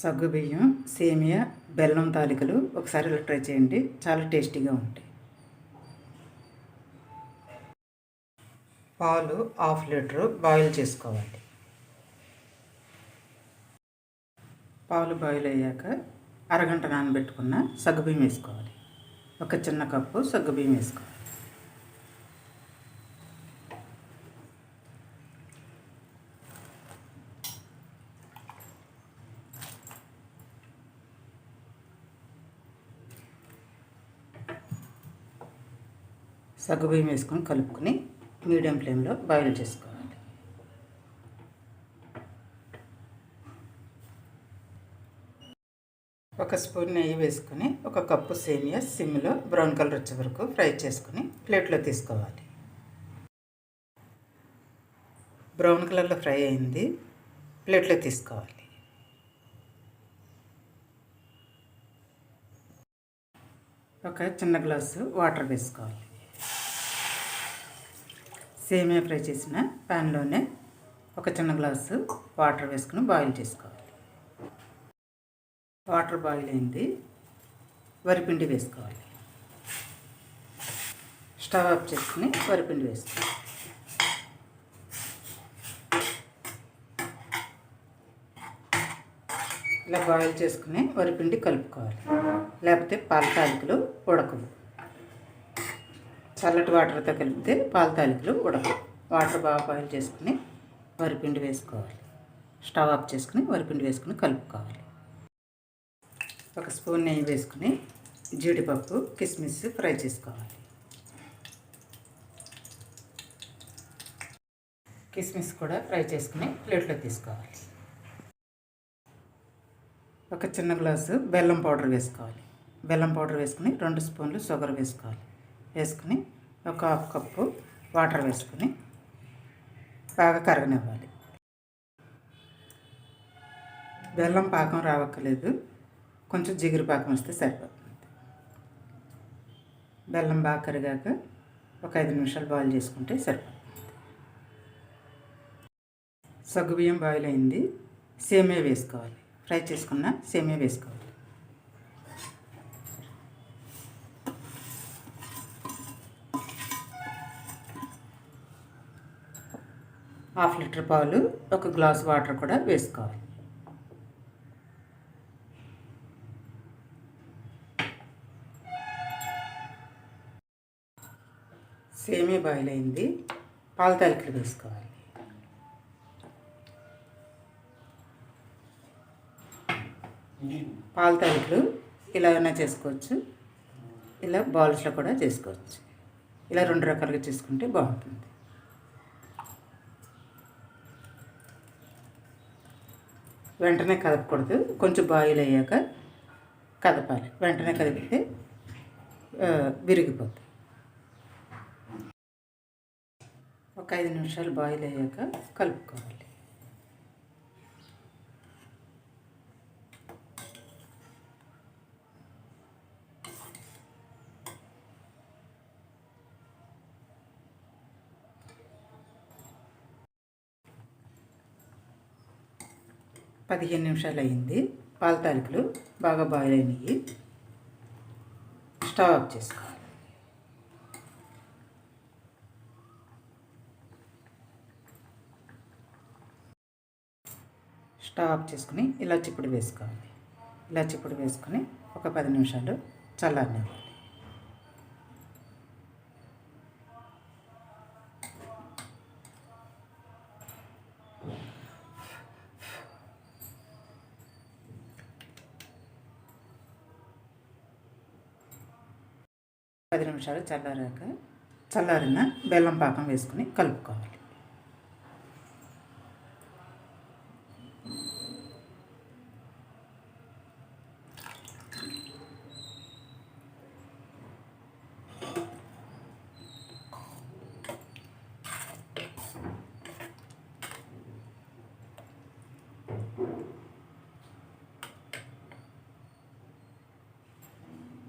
సగ్గుబియ్యం సేమియా బెల్లం తాలికలు ఒకసారి ఇలా ట్రై చేయండి. చాలా టేస్టీగా ఉంటాయి. పాలు హాఫ్ లీటరు బాయిల్ చేసుకోవాలి. పాలు బాయిల్ అయ్యాక అరగంట నానబెట్టుకున్న సగ్గుబియ్యం వేసుకోవాలి. ఒక చిన్న కప్పు సగ్గుబియ్యం వేసుకోవాలి. సగ్గుబియ్యం వేసుకొని కలుపుకొని మీడియం ఫ్లేమ్లో బాయిల్ చేసుకోవాలి. ఒక స్పూన్ నెయ్యి వేసుకొని ఒక కప్పు సేమియా సిమ్లో బ్రౌన్ కలర్ వచ్చే వరకు ఫ్రై చేసుకొని ప్లేట్లో తీసుకోవాలి. బ్రౌన్ కలర్లో ఫ్రై అయింది ప్లేట్లో తీసుకోవాలి. ఒక చిన్న గ్లాసు వాటర్ వేసుకోవాలి. సేమియా ఫ్రై చేసిన ప్యాన్లోనే ఒక చిన్న గ్లాసు వాటర్ వేసుకుని బాయిల్ చేసుకోవాలి. వాటర్ బాయిల్ అయింది. వరిపిండి వేసుకోవాలి. స్టవ్ ఆఫ్ చేసుకుని వరిపిండి వేసుకోవాలి. ఇలా బాయిల్ చేసుకుని వరిపిండి కలుపుకోవాలి. లేకపోతే పాల తాలికలు ఉడకవు. చల్లటి వాటర్తో కలిపితే పాల తాలికలు ఉడకవు వాటర్ బాగా బాయిల్ చేసుకుని వరిపిండి వేసుకోవాలి. స్టవ్ ఆఫ్ చేసుకుని వరిపిండి వేసుకుని కలుపుకోవాలి. ఒక స్పూన్ నెయ్యి వేసుకుని జీడిపప్పు కిస్మిస్ ఫ్రై చేసుకోవాలి. కిస్మిస్ కూడా ఫ్రై చేసుకుని ప్లేట్లో తీసుకోవాలి. ఒక చిన్న గ్లాసు బెల్లం పౌడర్ వేసుకోవాలి. బెల్లం పౌడర్ వేసుకుని రెండు స్పూన్లు షుగర్ వేసుకోవాలి. వేసుకుని ఒక హాఫ్ కప్పు వాటర్ వేసుకుని బాగా కరగనివ్వాలి. బెల్లం పాకం రావక్కర్లేదు. కొంచెం జిగురు పాకం వస్తే సరిపోతుంది. బెల్లం బాగా కరిగాక ఒక ఐదు నిమిషాలు బాయిల్ చేసుకుంటే సరిపోతుంది. సగ్గుబియ్యం బాయిల్ అయింది. సేమియా వేసుకోవాలి. ఫ్రై చేసుకున్న సేమియా వేసుకోవాలి. హాఫ్ లీటర్ పాలు ఒక గ్లాస్ వాటర్ కూడా వేసుకోవాలి. సేమియా బాయిల్ అయింది. పాల తాలికలు వేసుకోవాలి. పాల తాలికలు ఇలా అయినా చేసుకోవచ్చు. ఇలా బాల్స్లో కూడా చేసుకోవచ్చు. ఇలా రెండు రకాలుగా చేసుకుంటే బాగుంటుంది. వెంటనే కదపకూడదు. కొంచెం బాయిల్ అయ్యాక కదపాలి. వెంటనే కదిపితే విరిగిపోతుంది. ఒక ఐదు నిమిషాలు బాయిల్ అయ్యాక కలుపుకోవాలి. పదిహేను నిమిషాలు అయింది పాల తాలికలు బాగా బాయిల్ అయినాయి స్టవ్ ఆఫ్ చేసుకోవాలి. స్టవ్ ఆఫ్ చేసుకుని ఇలా చిప్పుడు వేసుకోవాలి. ఇలా చిప్పుడు వేసుకొని ఒక పది నిమిషాలు చల్లారనివ్వాలి. పది నిమిషాలు చల్లారాక చల్లారిన బెల్లం పాకం వేసుకుని కలుపుకోవాలి.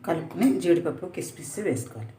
కలుపుకుని జీడిపప్పు కిస్మిస్ వేసుకోవాలి.